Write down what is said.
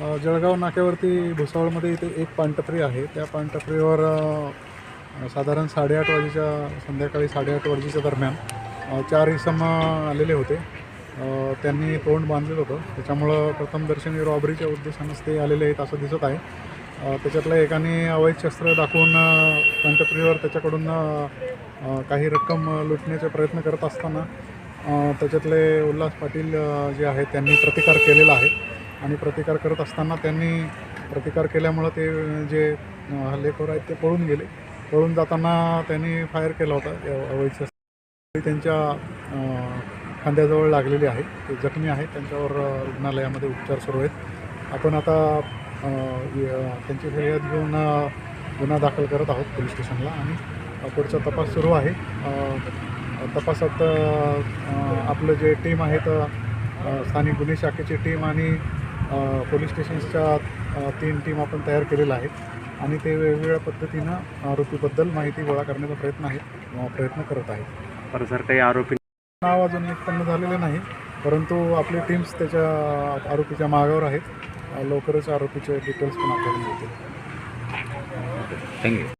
जळगाव नाक्यावरती भुसावळमध्ये इथे एक पानटपरी आहे. त्या पानटपरीवर साधारण साडेआठ वाजेच्या संध्याकाळी साडेआठ वाजेच्या दरम्यान चार इसम आलेले होते. त्यांनी तोंड बांधलेलं होतं. त्याच्यामुळं प्रथमदर्शनी रॉबरीच्या उद्देशानंच ते आलेले आहेत असं दिसत आहे. त्याच्यातल्या एकाने अवैध शस्त्र दाखवून पानटपरीवर त्याच्याकडून काही रक्कम लुटण्याचा प्रयत्न करत असताना त्याच्यातले उल्हास पाटील जे आहेत त्यांनी प्रतिकार केलेला आहे. आणि प्रतिकार करत असताना त्यांनी प्रतिकार केल्यामुळं ते जे हल्लेखोर आहेत ते पळून गेले. पळून जाताना त्यांनी फायर केला होता अवैध त्यांच्या खांद्याजवळ लागलेली आहे. ते जखमी आहेत त्यांच्यावर रुग्णालयामध्ये उपचार सुरू आहेत. आपण आता त्यांची फिर्याद घेऊन गुन्हा दाखल करत आहोत पोलीस स्टेशनला आणि पुढचा तपास सुरू आहे. तपासात आपलं जे टीम आहेत स्थानिक गुन्हे शाखेची टीम आणि पोलीस स्टेशन्सच्या तीन टीम आपण तयार केलेल्या आहेत. आणि ते वेगवेगळ्या पद्धतीनं आरोपीबद्दल माहिती गोळा करण्याचा प्रयत्न आहे अ, प्रयत्न करत आहेत. पर सर काही आरोपी नाव अजून उत्पन्न झालेलं नाही परंतु आपली टीम्स त्याच्या आरोपीच्या मागावर आहेत. लवकरच आरोपीचे डिटेल्स पण आपल्याला मिळतील. थँक्यू